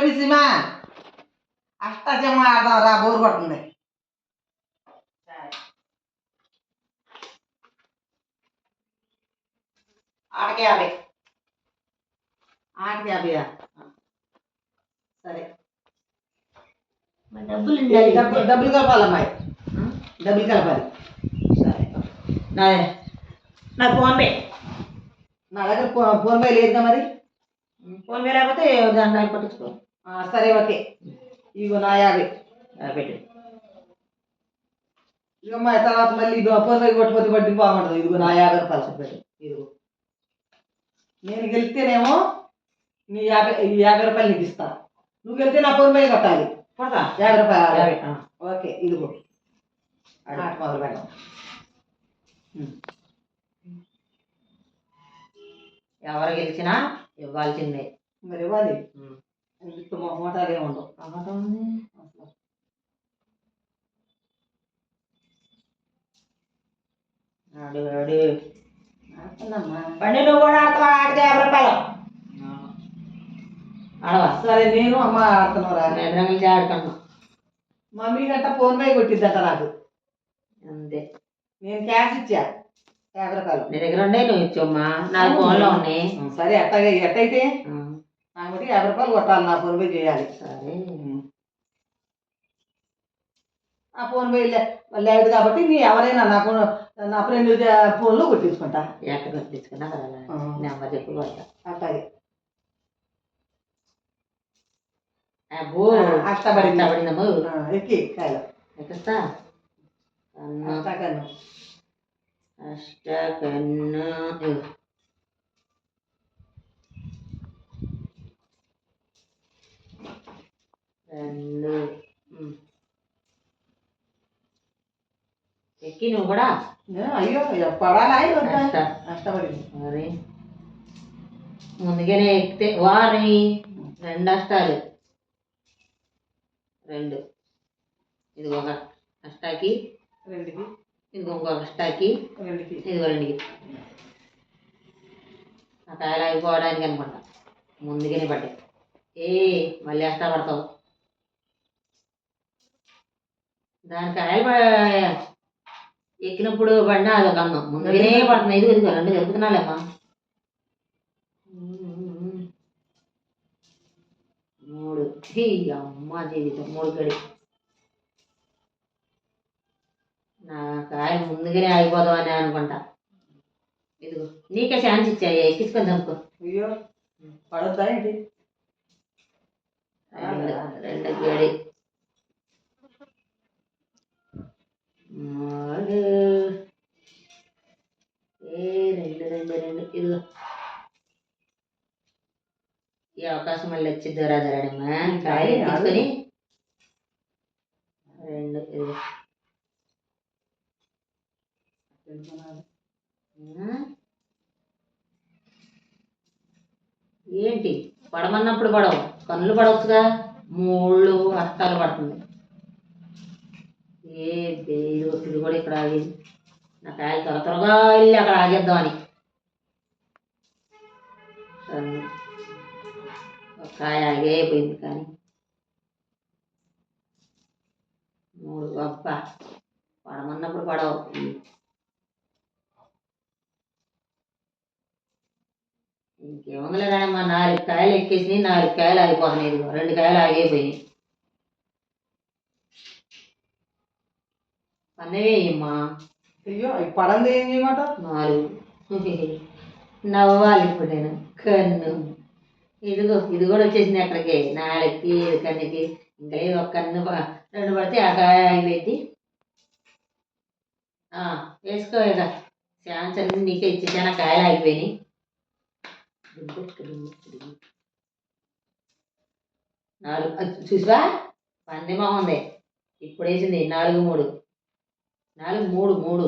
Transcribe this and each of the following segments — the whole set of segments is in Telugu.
బేబీ సీమా అష్టాచమ్మ ఆడదాం రా బోరు కొడుతుంది. ఆటకి యాభై. ఆటకి యాభైయా సరే. డబ్బులు డబ్బులు డబ్బులు కలపాలి అమ్మాయి డబ్బులు కలపాలి. సరే. నా ఫోన్ పే. నా దగ్గర ఫో- ఫోన్ పే లేదుగా మరి? ఫోన్ పే లేకపోతే దాంట్లో పట్టించుకో. ఆ, సరే ఓకే. ఇగో నా యాభై. పెట్టు. ఇక మా తర్వాత మళ్ళీ ఇదిగో ఫోన్ పే కొట్టుకోతే బట్టి బాగుంటుంది ఇదిగో నా యాభై రూపాయలు పెట్టు. ఇదిగో. నేను గెలిస్తేనేమో నీ యాభై ఈ యాభై రూపాయలు నీకు ఇస్తా. నువ్వు గెలిస్తే నా ఫోన్ పే కొట్టాలి. యాభై రూపాయలు యాభై. ఓకే ఇదిగో. మొదలు పెడదాం. ఎవరు గెలిచినా ఇవ్వాల్సిందే. మరి ఇవ్వాలి. ఉమ్. ఇంత మోటాలు ఏమి ఉండవు టమాటా ఉంది. ఆడు ఆడు. ఆడుతున్నామ్మా. బండి నువ్వు కూడా ఆడతావా? ఆడితే యాభై రూపాయలు. ఆడవా? సరే నేను అమ్మ ఆడుతున్నారా ఎదురు కలిసి ఆడుకున్నాం మమ్మీ గట్ట ఫోన్ పే కొట్టిద్దంట నాకు. అంతే. నేను క్యాష్ ఇచ్చా. యాభై రూపాయలు. నీ దగ్గర ఉండే నువ్వు ఇచ్చమ్మా నా ఫోన్లో ఉన్నాయి. సరే ఎట్టగా ఎట్టయితే? ఆ, నాకు బట్టి యాభై రూపాయలు కొట్టాలి నా ఫోన్ పే చేయాలి. సరే. ఆ ఫోన్ పే లేదు కాబట్టి నీ ఎవరైనా నాకు నా ఫ్రెండ్ ఫోన్లో కొట్టించుకుంటా. ఎట్ట కట్టించుకున్నా. నెంబర్ చెప్పు కొడతా. అట్లాగే. అష్టపడింది. అష్టపడిందమ్మ ఆ, ఎక్కి కాయలు. ఎక్కస్తా. కన్ను అష్ట కన్ను ఇగో. రెండు ఉమ్. ఎక్కి నువ్వు కూడా ఏ, అయ్యో పడాలా వద్దా అష్ట అష్టపడింది మరి ముందుగానే ఎక్కితే వారి రెండు అష్టాలు రెండు ఇది ఒక అష్టాకి రెండుకి ఇది ఇంకొక అష్టాకి రెండుకి ఇదిగో రెండుకి ఆ కాయలు అయిపోవడానికి అనుకుంటా ముందుగానే పడ్డాయి ఏ మళ్ళీ అష్టా పడతావు దాని కాయలు ఎక్కినప్పుడు పడినా అదొక అందం. ముందుగానే పడుతున్నాయి. ఇదిగో ఇదిగో రెండు జరుపుతున్నాలేమ్మా మూడు. అమ్మ జీవితం. మూడు కడి. నా కాయ ముందుగానే ఆగిపోదామని అనుకుంటా. ఇదిగో నీకే ఛాన్స్ ఇచ్చాయి. ఎక్కించుకొని చంపుకో. అయ్యో పడొద్దా ఏంటి? రెండు గడి. మూడు ఏ రెండు రెండు రెండు ఇదిగో. ఈ అవకాశం మళ్ళీ వచ్చింది రాజారాడమ్మా కాయలు రెండు ఇదిగో. ఏంటి? పడమన్నప్పుడు పడవు. కన్నులు పడవచ్చుగా. మూళ్ళు అష్టాలు పడుతుంది. ఏ బేరు కూడా ఇక్కడ ఆగేది. నా కాయలు త్వర త్వరగా వెళ్ళి అక్కడ ఆగేద్దామని ఒక కాయ ఆగే అయిపోయింది కానీ. మూడు గొప్ప పడమన్నప్పుడు పడవు. ఇంకేముందిలే కానీ మా నాలుగు కాయలు ఎక్కేసి నాలుగు కాయలు ఆగిపోతున్నాయి రెండు కాయలు ఆగిపోయినాయి. పన్నవే అమ్మా అయ్యో పడంది ఏం చేయమాట? నాలుగు నవ్వాలి ఇప్పుడు నేను కన్ను. ఇదిగో ఇది కూడా వచ్చేసింది అక్కడికి. నాలుగుకి కన్నుకి. ఇంకా లేదు ఒక కన్ను రెండు పడితే ఆ కాయ ఆగిపోయింది ఆ, వేసుకో ఇక. ఛాన్స్ అనేది నీకే ఇచ్చేసాను కాయలు ఆగిపోయినాయి. నాలుగు అది చూసావా? పందెమా ఉంది. ఇప్పుడు వేసింది నాలుగు మూడు. నాలుగు మూడు మూడు.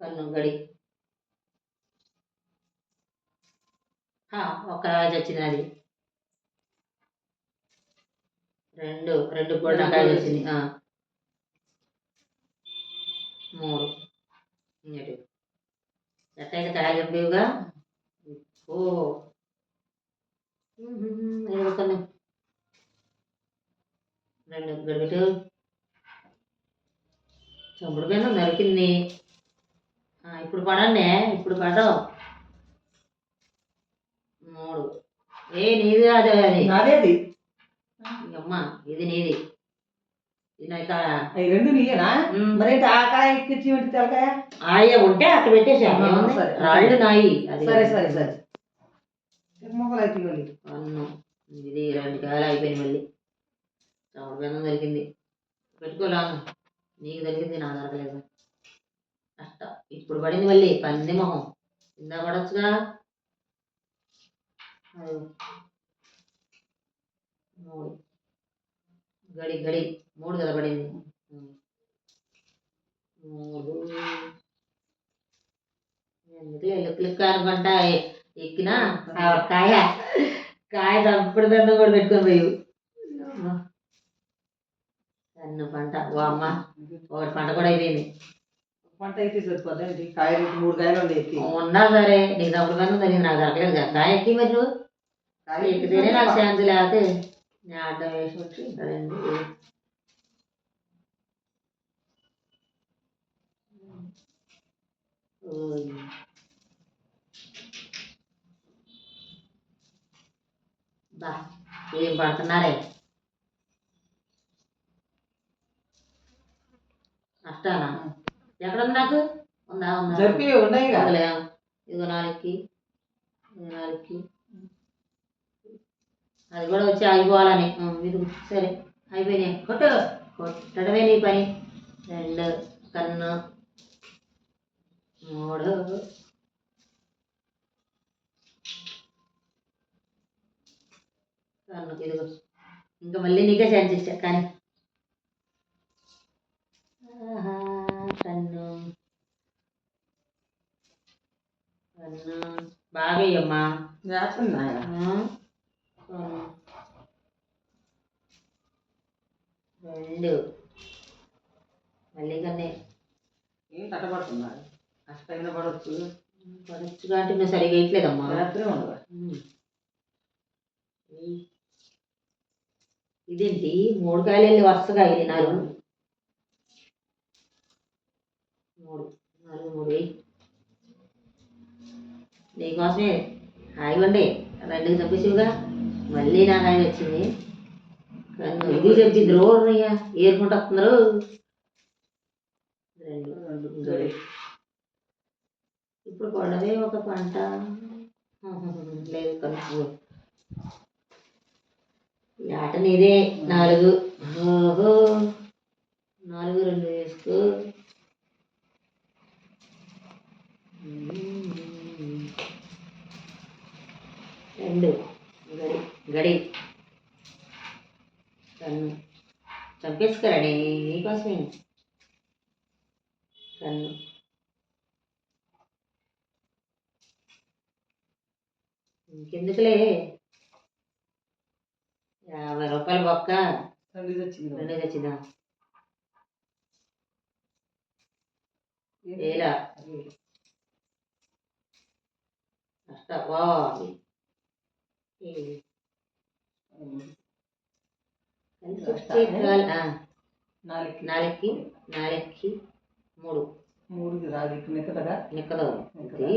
కన్ను గడి ఒక కాయ వచ్చింది అది రెండు రెండు కూడా నా కాయ వచ్చింది. మూడు. ఇంకటి ఎట్టయితే కాయలు చెప్పేవిగా? ఓ. రెండు గడిపెట్టు. చంపుడు పైన నరికింది ఇప్పుడు పడండి ఇప్పుడు పడవు. మూడు. ఏ నీది అదే అది? నాదేది? అమ్మ ఇది నీది. రెండు నీయేనా? మరి ఏంటి ఆ కాయ ఎక్కించి తెలకాయ? ఆయా ఉంటే అక్కడ పెట్టేసా ఆ, ఏముంది? సరే. రాళ్ళు నాయి. అది సరే సరే సరే. మొక్కలు అయితే అన్ను. ఇది రెండు కాయలు అయిపోయింది మళ్ళీ. చమట బెందం దొరికింది పెట్టుకోలాను నీకు దొరికింది నా దొరకలేదు. అట్ట ఇప్పుడు పడింది మళ్ళీ పంది మొహం. కింద పడొచ్చుగా? మూడు. గడి గడి. మూడు కదా పడింది. మూడు. ఎందుకులే లుక్ లుక్ అనుకుంటా ఎక్కినా? ఆ కాయ కాయ చంపుడు దండం కూడా పెట్టుకొని పోయి. అన్న పంట ఓ అమ్మ ఒకటి పంట కూడా అయిపోయింది పంట అయితే సరిపోద్ది ఏంటి కాయలు మూడు కాయలు ఉండే ఎక్కి ఉన్నా సరే నీకు చంపుడు దండం తగ్గింది నాకు దొరకలేదు కదా కాయ ఎక్కి మరి నువ్వు కాయ ఎక్కితేనే నాకు ఛాన్స్ లేకపోతే నేను అడ్డం వేసి వచ్చి ఇక్కడ ఏంది? ఓయ్. బా ఏం పడుతున్నారే అష్టానా ఎక్కడ ఉంది నాకు? ఉందా ఉందా? ఉన్నాయి కదా. ఇదిగో నాలుగుకి ఇదిగో నాలుగుకి. అది కూడా వచ్చి ఆగిపోవాలని. ఇది సరే అయిపోయినాయి. కొట్టు కొట్టడమే నీ పని. రెండు కన్ను మూడు. కన్ను ఇదిగో. ఇంకా మళ్ళీ నీకే ఛాన్స్ ఇచ్చా కానీ కన్ను. కన్ను. బాగా అమ్మా చేస్తుంది నాయన రెండు. మళ్ళీ కన్నే. ఏం తట్టబడుతున్నాడు అష్టమైన పడవచ్చు పడచ్చుగా అంటే నువ్వు సరిగా వేయట్లేదమ్మా. రాత్రి ఉండదు. ఇదేంటి? మూడు కాయలు వరుసగా ఇది నాలుగు మూడు నాలుగు మూడు వెయ్యి నీకోసమే హాయిగండి రెండుకి తప్పించుగా మళ్ళీ నాకు ఆయన వచ్చింది. కానీ ఇది చెప్పింది రోయ్యా ఏరుకుంటూ వస్తున్నారు. రెండు గడి ఇప్పుడు పడదే ఒక పంట. లేదు కలుపు. ఈ ఆట నీదే. నాలుగు. ఓహో నాలుగు రెండు వేసుకో రెండు గడి. కన్ను చంపేసుకురాడి నీకోసమే. కన్ను ఇంకెందుకులే? యాభై రూపాయలు బొక్క. తండ్రి వచ్చింది రెండే తెచ్చిందా? ఏలా అష్ట ఏ- కలిసి వచ్చే కాల్- ఆ, నాలుగు. నాలుగుకి నాలుగుకి మూడు. మూడుకి రాదు. ఇక్కడ నిక్కదగా? నిక్కదవు. నిక్కదా?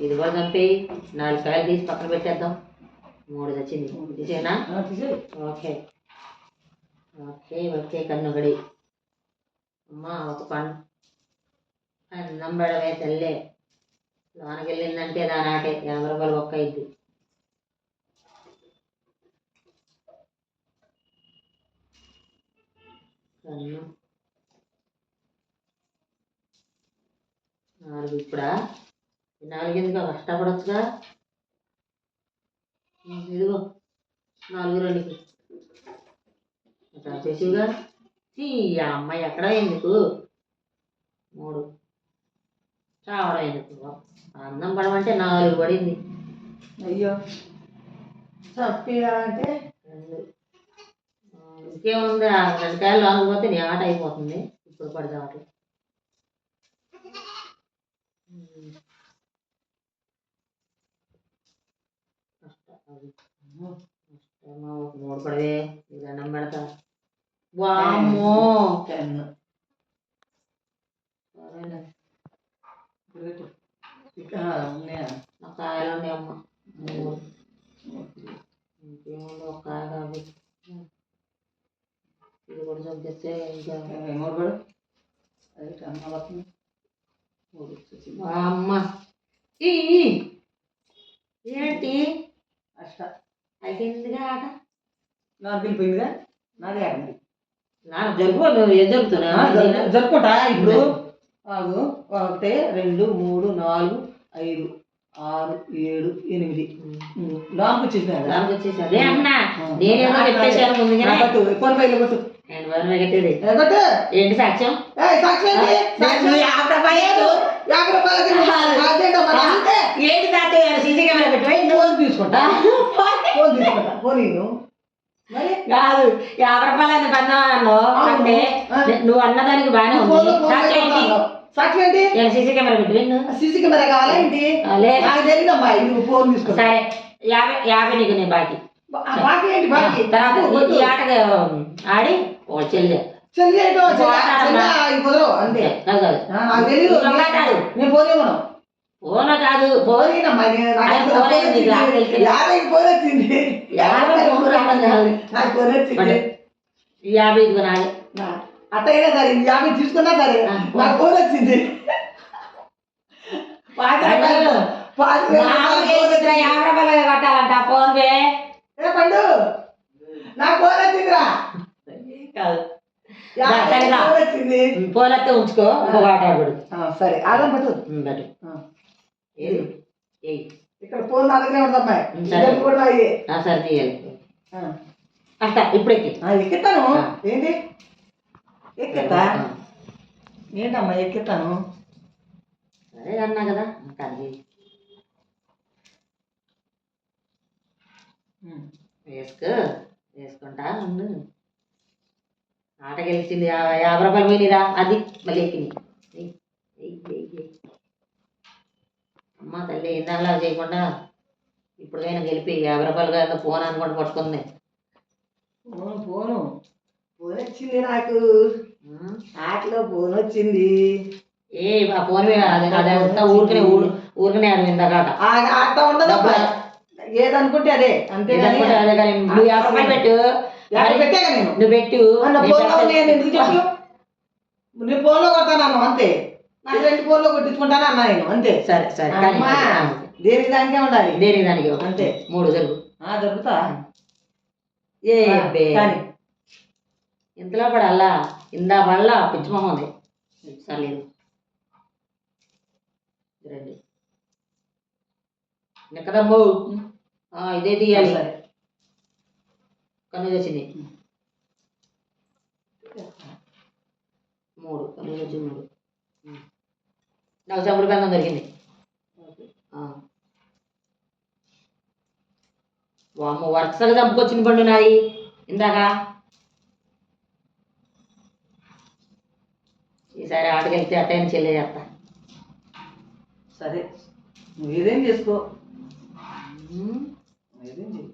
ఇది కూడా చంపేయి నాలుగు కాయలు తీసి పక్కన పెట్టేద్దాం. మూడు తెచ్చింది. తీసేనా. ఓకే. ఓకే ఓకే కన్నుగడి. అమ్మా ఒక పన్. అన్నం తల్లే. లోనకి వెళ్ళిందంటే దాని ఆటే యాభై రూపాయలు ఒక్క అయింది కన్ను నాలుగు ఇప్పుడా? నాలుగు ఎందుకు కష్టపడొచ్చుగా? ఇదిగో నాలుగు రెండుకి. చేసిగా ఈ అమ్మాయి ఎక్కడ ఎందుకు? మూడు. అందం పడమంటే నాలుగు పడింది. అయ్యో. ఆ, ఇంకేముంది ఆ రెండు కాయలు లోనకపోతే నీ ఆట అయిపోతుంది. ఇప్పుడు పడి చావట్లేదు ఏమో, ఒక మూడు పడవే ఇది దండం పెడతా. వామ్మో. సరేలే. ఆ, ఉన్నాయా? నా కాయలు ఉండే అమ్మ ఇంకేముంది ఒక కాయ కాబట్టి ఇది కూడా చంపిస్తే ఇంకా. మా అమ్మ. ఏంటి అష్ట అయిపోయిందిగా ఆట నాకు వెళ్ళిపోయిందిగా నాదే ఆడింది నాకు జరుపు జరుపుతున్నా జరుపుకుంటా ఇప్పుడు. ఆగు ఒకటి రెండు మూడు నాలుగు ఐదు ఆరు ఏడు ఎనిమిది. ఉమ్, లోపలికి వచ్చేసిన దానికి వచ్చేసి అదే అన్నా నేనేదో చెప్పేశాను ముందుగానే ఎక్కువ పైలు కొట్టు. నేను వరం ఎగట్టేది ఏ, కొట్టు. ఏంటి సాక్ష్యం? ఏయ్, సాక్షి ఏంటి? సాక్షి. నువ్వు యాభై రూపాయలు యాభై రూపాయలకి అదేంటో మరి అంతే. ఏంటి తాతయ్య సీసీ కెమెరా పెట్టి ఫోన్ తీసుకుంటా. ఫోన్ తీసుకుంటా. ఫోన్ ఇయ్యను. మరి? కాదు. యాభై రూపాయలు అని పన్నా. అంటే. నువ్వు అన్నదానికి బాగానే ఉంది. సాక్ష్యం ఏంటి. సాక్షి ఏంటి? సీసీ కెమెరా పెట్టి సీసీ కెమెరా కావాలా ఏంటి? నాకు తెలియదమ్మా నువ్వు ఫోన్ తీసుకుంటా సరే యాభై యాభై నీకు నేను బాకీ. బాకీ ఏంటి బాకీ? తర్వాత ఈ- ఆట ఆడి ఓ చెల్లి. చెల్లి కుదరవు అంతే. నాకు తెలియదు. నేను ఫోన్ ఇవ్వను ఫోన్ కాదు. తెలియదు. వచ్చింది యాభై. నాకు. ఈ యాభై నాది. నా- అట్టయినా సరే యాభై తీసుకున్నా సరే. నాకు ఫోన్ వచ్చింది. యాభై రూపాయలు కట్టాలంట ఫోన్ పే పండు నాకు ఫోన్ వచ్చిందిరా. కాదు. ఫోన్ వస్తే ఉంచుకో ఆట సరే ఆడం పట్టు. ఇక్కడ ఫోన్ నా దగ్గరే ఉందమ్మా ఉం, సరే. కూడా తీయాలి. ఆ. అట్ట ఇప్పుడు ఎక్కి ఆ, ఎక్కుతాను. ఏంటి? ఎక్కుతా ఏంటమ్మా ఎక్కుతాను సరే అన్నా కదా అది. వేసుకో వేసుకుంటా ఉండు. ఆట గెలిచింది యాభై యాభై రూపాయలు పోయినరా అది మళ్ళీ ఎయ్. అమ్మ తల్లి ఇందాకలా చేయకుండా ఇప్పుడుకైనా గెలిపి యాభై రూపాయలు కదా ఫోన్ అనుకుంటూ పట్టుకుంది. Phone phone? ఫోన్ వచ్చింది నాకు? ఆటలో ఫోన్ వచ్చింది. ఏ ఆ ఫోన్ ఊరికనే ఊరు ఊరికనే ఆడు ఇందాక ఆట ఉండదు. ఏదనుకుంటే అదే ఇదనుకుంటే అదే కానీ నువ్వు యాభై పెట్టు. నువ్వు పెట్టు. నేను? ఫోన్లో కొడతాను అంతే. నాకు రెండు ఫోన్లో కొట్టించుకుంటాను అన్నా నేను అంతే. సరే సరే దేనికి దానికే ఉండాలి? దేనికి దానికి. అంతే. మూడు జరుగు. ఆ దొరుకుతా. ఏ. కానీ ఇంతలో పడాలా ఇందా పడలా పిచ్చి మొహం ఉంది సర్లేదు రండి. నెక్కదమ్ము. ఇదే తీయాలి. సరే. కన్ను వచ్చింది మూడు. కన్ను వచ్చి మూడు. నాకు చంపుడు బెందం దొరికింది. వామ్మ వరుసగా చంపుకొచ్చిన పండు నాది. ఇందాక ఈసారి ఆటకెళ్తే అట్టైన చెల్లె చేస్తా సరే నువ్వు ఏదేం చేసుకో ఏదేం చెయ్యి.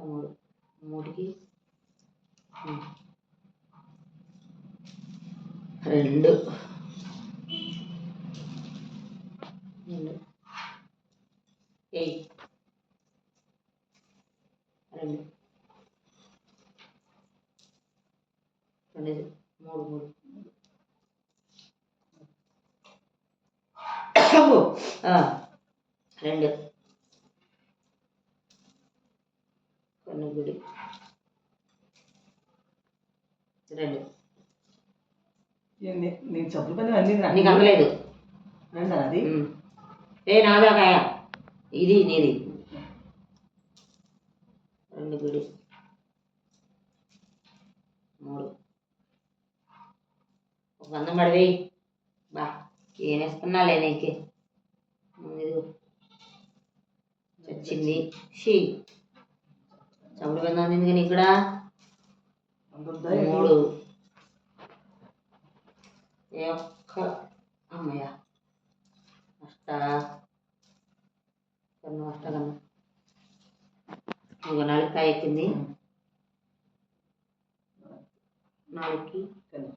మూడు. మూడుకి. రెండు. రెండు. ఎయ్ రెండు. రెండు మూడు మూడు. రెండు. కన్నుగుడి రెండు? నేను చెప్పులు పని అన్ని నీకు అందలేదు అది. ఏ నాదా కాయ? ఇది నీది. రెండు గుడి మూడు ఒక వందం పడివేయి బా ఏం వేసుకున్నాలే నీకు చచ్చింది. షీ చముడు కింద ఉంది కానీ ఇక్కడ? మూడు. ఏ ఒక్క అమ్మయ్య అష్ట కన్ను అష్ట కన్ను ఒక నాలుగు కాయ ఎక్కింది నాలుగుకి కన్ను.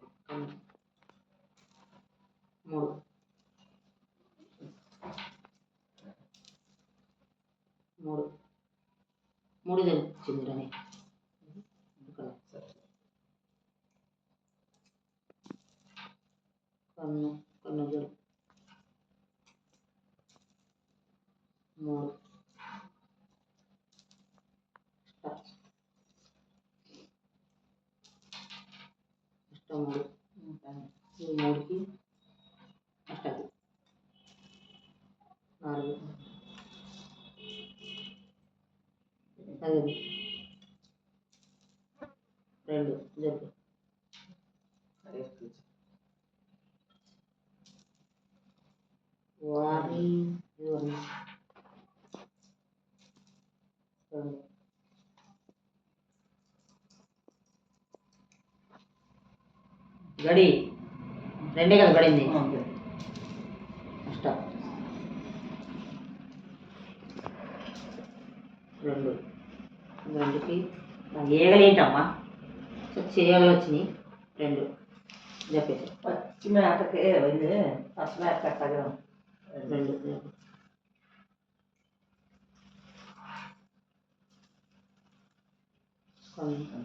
కన్ను మూడు మూడు మూడు తెలిసింది రని కన్ను కన్ను జరు మూడు అష్ట అష్ట మూడు ఈ మూడుకి అష్టకి నాలుగు. రెండు. జరిగి. వారి రెండు. గడి. రెండే కదా గడింది అంతే. అష్ట రెండు రెండుకి ఏగలేంటమ్మా చేయగలు వచ్చినాయి రెండు. చెప్పేసి. పచ్చి మేతకే ఇది పచ్చి కట్టగా రెండు.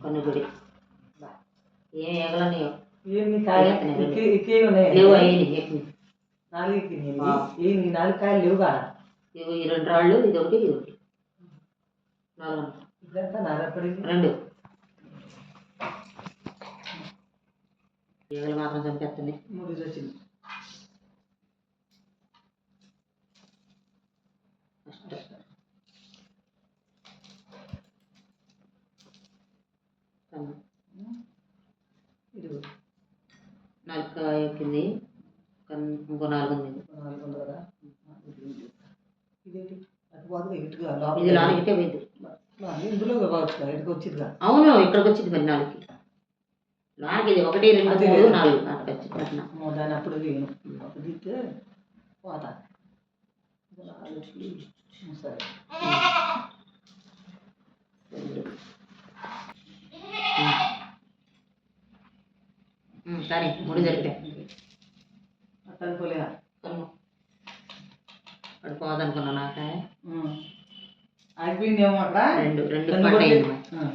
కన్ను గుడి. ఏం ఇకే ఉన్నాయి. లేవు అయ్యి నాలుగు నాలుగు కాయలు లేవు ఇవి ఈ రెండు రాళ్ళు ఇది ఒకటి ఇది ఒకటి. నాలుగు రెండు. ఈగలు మాత్రం చంపేస్తున్నాయి మూడు వచ్చింది నాలుగు ఎక్కింది. ఇంకో నాలుగు ఉంది. నాలుగు ఉంది కదా? అటు పోదు ఇది నాలుగిటే పోయింది. అవును ఇక్కడికి వచ్చింది మరి నాలుగుకి నాలుగు ఇది ఒకటి రెండు. మూడు నాలుగు. అక్కడికి వచ్చింది అప్పుడు తీస్తే పోత. సరే. సరే మూడు జరిపాయి అట్ట అనుకోలేదా కన్ను అక్కడ పోదనుకున్నా నాకాయ ఆగిపోయిందేమో అక్కడ రెండు రెండు కన్ను పంట కొడితే- అయింది ఆ.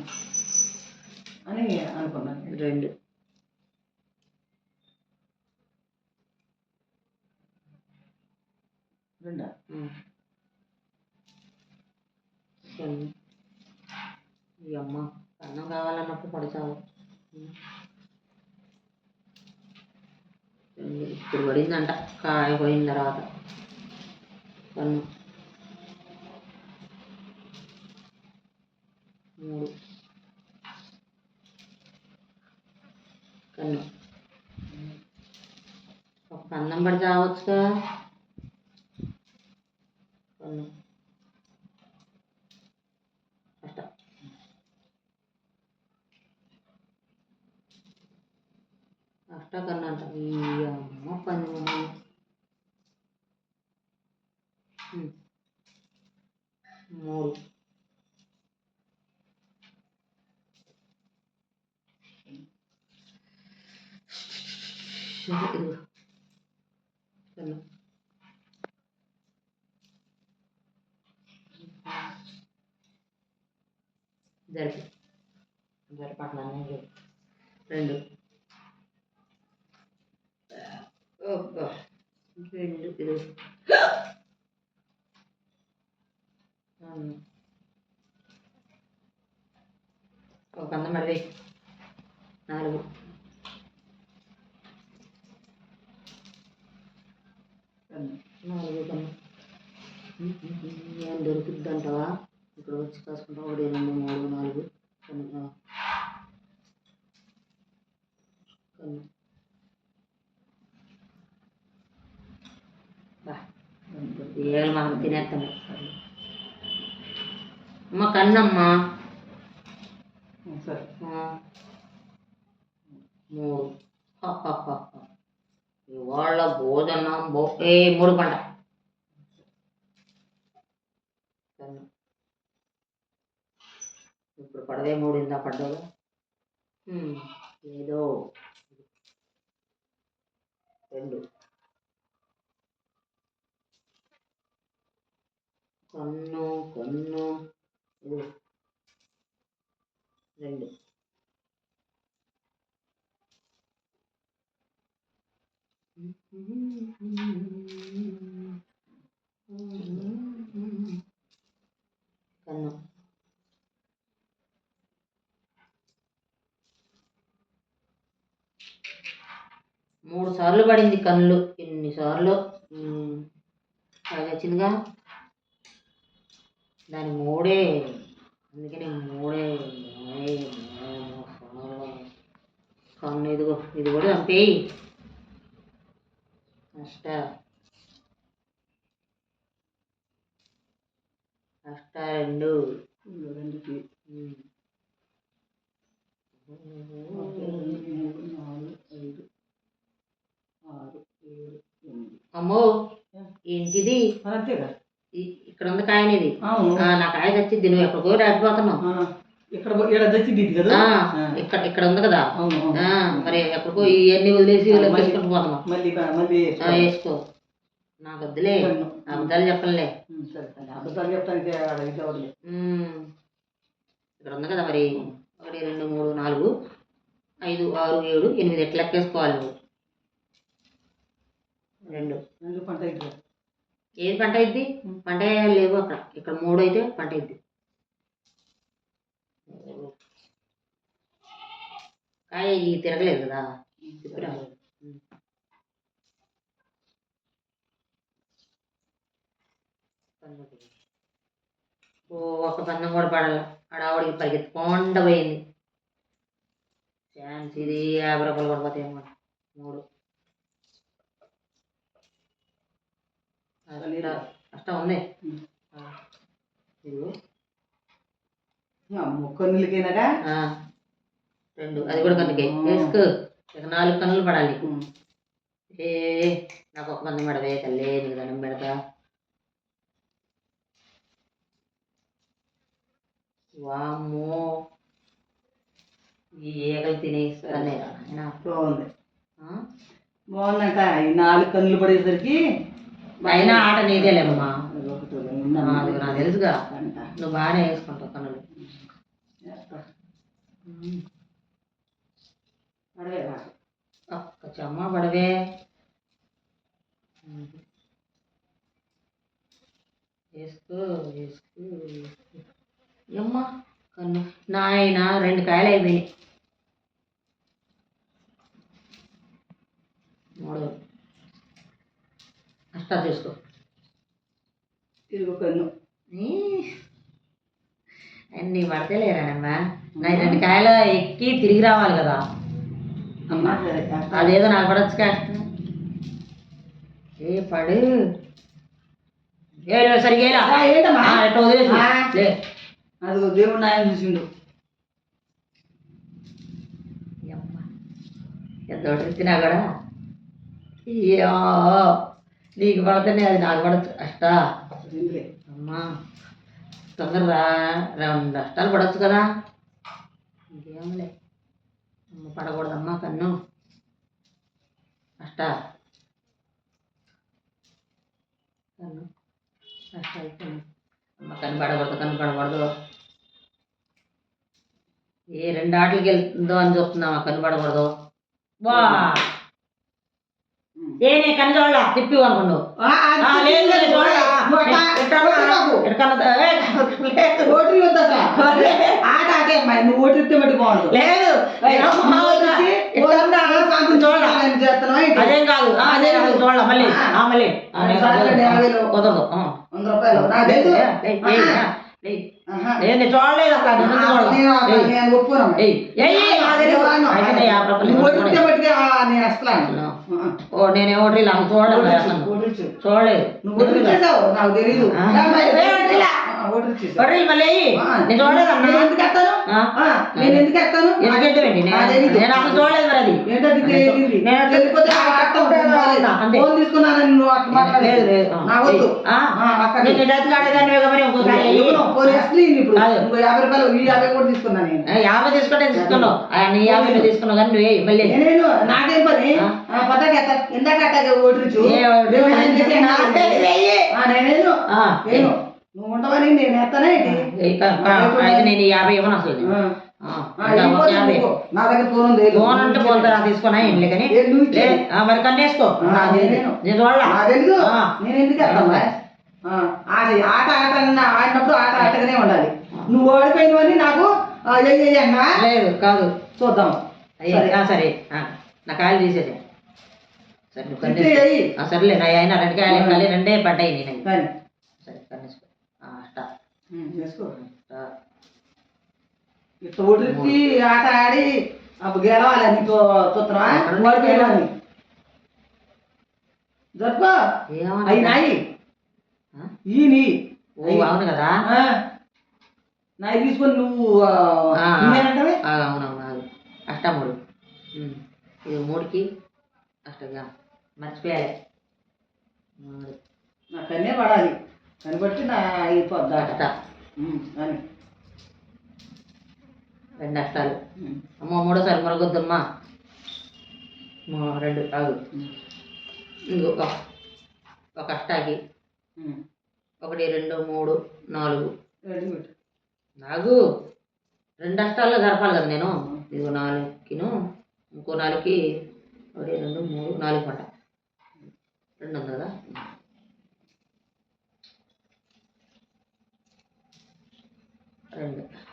అని అనుకున్నాను రెండు రెండా ఉమ్. కన్ను ఈ అమ్మ కన్నం కావాలన్నప్పుడు పడచావు రెండు ఇప్పుడు పడిందంట కాయ పోయిన తర్వాత కన్ను మూడు. కన్ను ఒక కన్నం పడి చావచ్చుగా. కన్ను అష్ట. అష్ట కన్ను అంట. ఈ అమ్మ పని మూడు ఇదిగో. కన్ను జరిపి జరిపట్లనే రెండు అబ్బా. రెండు ఇది ఒక వంద మరి నాలుగు కన్ను. నాలుగు కన్నా ఏం దొరుకుద్ది అంటావా ఇక్కడ వచ్చి కాసుకుంటాం ఒకటి రెండు మూడు నాలుగు కన్నా కన్ను. ఏళ్ళు మనం తినేస్తాము అమ్మ కన్నమ్మా. సరే. మూడు. ఇవాళ భోజనం భో ఏ మూడు పంట. ఇప్పుడు పడవే మూడు ఇందా ఏదో రెండు. కన్ను కన్ను రెండు. కన్ను. మూడు సార్లు పడింది కళ్ళు ఎన్నిసార్లు అది వచ్చిందిగా. దాని మూడే. అందుకని మూడే. కన్ను ఇదిగో ఇది కూడా చంపేయి. అష్ట అష్ట రెండు రెండుకి. అమ్మో ఏంటిది? ఇక్కడ ఉంది కాయనిది. నా కాయ చచ్చిద్ది నువ్వు ఎక్కడికో రాకపోతున్నావు. ఇక్కడ ఇక్కడ. ఇక్కడ ఉంది కదా? మరి ఎక్కడికో ఇవన్నీ వదిలేసి వేసుకో. నాకు వద్దులే. అబద్ధాలు చెప్పలే అబద్ధాలు చెప్తానికి. ఇక్కడ ఉంది కదా మరి. ఒకటి రెండు మూడు నాలుగు ఐదు ఆరు ఏడు ఎనిమిది. ఎట్లా లెక్కేసుకోవాలి నువ్వు? రెండు. పంట ఏది పంట అయింది పంట లేవు అక్కడ. ఇక్కడ మూడు అయితే పంట అయింది కాయ ఈ తిరగలేదు కదా. ఓ ఒక పందం కూడా పడాల. ఆడవాడికి పరిగెత్తుకుండా పోయింది. ఛాన్స్ ఇది యాభై రూపాయలు కూడా పోతాయి అన్నమాట మూడు అష్ట ఉంది. ఉమ్. ఆ. ఇదిగో. ముక్కన్నులకేనాగా ఆ. రెండు. అది కూడా కన్నుకే వేసుకో. ఇక నాలుగు కన్నులు పడాలి. ఏ నాకు ఒక మంది పడవే తల్లి నీకు దండం పెడతా. వామ్మో. ఈ ఈగలు తినేస్తానే. బాగుంది? బాగుందంట. ఈ నాలుగు కన్నులు పడేసరికి అయినా ఆట నీదేలేమ్మా అది నాకు తెలుసుగా. అంట. నువ్వు బాగానే వేసుకుంటావు కన్నులు. పడవే. ఒక్క చెమ్మ పడవే. వేసుకో వేసుకో. అమ్మ కన్ను. నాయన రెండు కాయలు అయిపోయినాయి. మూడు. అష్టా చూసుకో. ఇదిగో కన్ను. అన్నీ పడతలేరానమ్మా నా రెండు కాయలు ఎక్కి తిరిగి రావాలి కదా. అదేదో నాకు పడచ్చు కష్టం ఏ పడు ఏలా. ఆ, ఎట్ట వదిలేసి. అదిగో దేవుడు నాయన చూసిండు. యమ్మ. ఎంత తినా కూడా? నీకు పడితేనే అది నాకు పడచ్చు. అష్ట. అమ్మా. తొందరగా రెండు అష్టాలు పడవచ్చు కదా. ఇంకేంలే అమ్మ పడకూడదమ్మా కన్ను. అష్ట కన్ను. అష్ట అమ్మ కన్ను పడకూడదు కన్ను పడకూడదు. ఏ రెండు ఆటలకి వెళ్తుందో అని చూస్తున్నావా? కన్ను పడకూడదు. వా. ఏ నీ కన్ను చూడాల తిప్పి ఆ, లేదు, లేదు, చూడాలా? ఓటు బాబు. ఎక్కడన్నా- ఏ, లేదు. ఓటు వద్దా సార్? ఆట ఆటే అమ్మాయి నువ్వు ఓటు ఇస్తే బాగుండు. లేదు? అదేం కాదు. అదే చూడాలి మళ్ళీ. కుదరదు. వంద రూపాయలు. నేను చూడలేదు అసలు నేను ఎందుకు చూడను? నేను ఏయ్, నేను ఒప్పుకోను. ఏయ్, ఏయ్, ఏయ్, నాకు తెలియదు. అయితే నేను యాభై రూపాయలు నువ్వు ఓటు ఇవ్వను. ఇస్తే బట్టి ఆ, నేను అసలు అసలు. ఓ నేను ఒకటి ఇలా చూడలేదు. చూడలేదు నువ్వు నాకు. ఒకటి మళ్ళీ నేను చూడలేదు నేను అన్నా ఎందుకు నేను ఎందుకు ఎత్తాను? నేను. నేను అసలు చూడలేదు మరి అది. నేను. ఫోన్ తీసుకున్నానని నువ్వు అట్లా మాట్లాడలేదు. వద్దు. నేను యాభై రూపాయలు ఈ యాభై కూడా తీసుకున్నా నేను. యాభై తీసుకుంటే తీసుకున్నావు. నీ యాభై తీసుకున్నావు కానీ నువ్వు మళ్ళీ నేనేను నాకేం పని? ఓటించు ఏ ఓటు? నేను నువ్వు ఉండవని నేను ఎత్తానే అయితే యాభై ఇవ్వను అసలు. నా దగ్గర ఫోన్ ఫోన్ అంటే ఫోన్ తర్వాత తీసుకున్నా ఏం మరి కన్నేసుకో. నేను ఎందుకు ఆట ఆట ఆట ఆడినప్పుడు ఆట ఆటగానే ఉండాలి. నువ్వు ఓడిపోయినవని నాకు అన్నా? లేదు కాదు. చూద్దాం. సరే. ఆ, సరే. ఆ, నా కాయలు తీసేసే. సరే నువ్వు సర్లే నా అయినా రెండు కాయలు. కాయలు రెండే పడ్డాయి నేను సరే కన్నేసుకో. ఆ, అట్టా ఉమ్, చేసుకో. అట్టా. ఇట్లా ఒడికి ఆట ఆడి అప్పుడు గెలవాలి నీకు చూస్తున్నావా ఉంది? ఓడిపోయినవని జరుపు? అవి నాయి? ఈ నీ. అవును కదా. నాయి తీసుకొని నువ్వు అవునవును అది అష్టా మూడు. ఉమ్. ఇది మూడుకి అష్టగా మర్చిపోయాలి. మూడు. నాకన్నే పడాలి. దాన్ని బట్టి నా అయిపోద్ది ఉమ్, అని. రెండు అష్టాలు అమ్మ మూడోసారి మరగొద్దమ్మా. రెండు కాదు ఇంకొక ఒక అష్టాకి. ఒకటి రెండు మూడు నాలుగు. నాలుగు రెండు అష్టాల్లో జరపాలి కదా నేను. ఇదిగో నాలుగుకిను ఇంకో నాలుగుకి ఒకటి రెండు మూడు నాలుగు పంట రెండు ఉంది? కదా రెండు.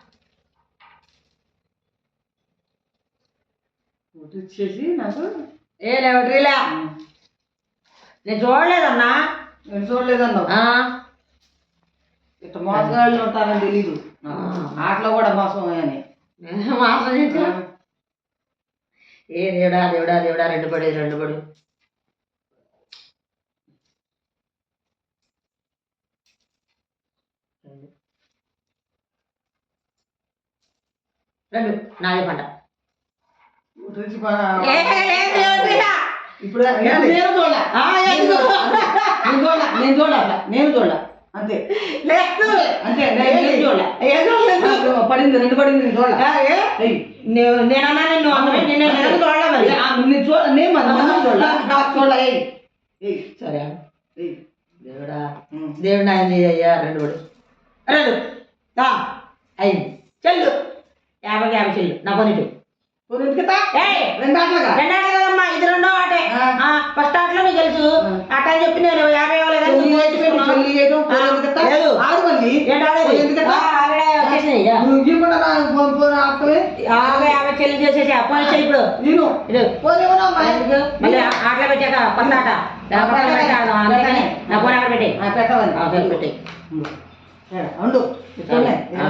ఇచ్చేసి నాకు ఏ లేవట్రీలే నేను చూడలేదన్నా. నేను చూడలేదన్నావు. ఆ, ఇట్లా మోసగాళ్ళు ఉంటారని తెలీదు. ఆటలో కూడా మోసం అని మాసం చేసా ఏ దేవుడా దేవుడా దేవుడా రెండు పడి రెండు పడి. రెండు నాదే పంట. ఇప్పుడు నేను నేను చూడలే? నేను చూడలే నేను చూడలే నేను అంతే. అంతే నేను పడింది రెండు పడింది నేను చూడలే. నేను నేనన్నా నిన్ను అన్నమే నేను నేను చూడలే మరి? నేను చూడ నేను చూడలే చూడలే. ఏయ్. సరే. దేవుడా. దేవుడు ఆయన అయ్యా రెండు పడు. రెండు. అయింది. చెల్లు. యాభై యాభై చెల్లు నా కదమ్మా. ఇది రెండో ఆటే. ఆ. ఫస్ట్ ఆటలో నీకు తెలుసు. ఆట అని చెప్పి. నేను యాభై? యాభై యాభై చెల్లు చేసేసి. అప్పని ఇప్పుడు. నేను? మళ్ళీ ఆటలో పెట్టాక కొత్త ఆట. నా ఫోన్ అక్కడ పెట్టే ఆ,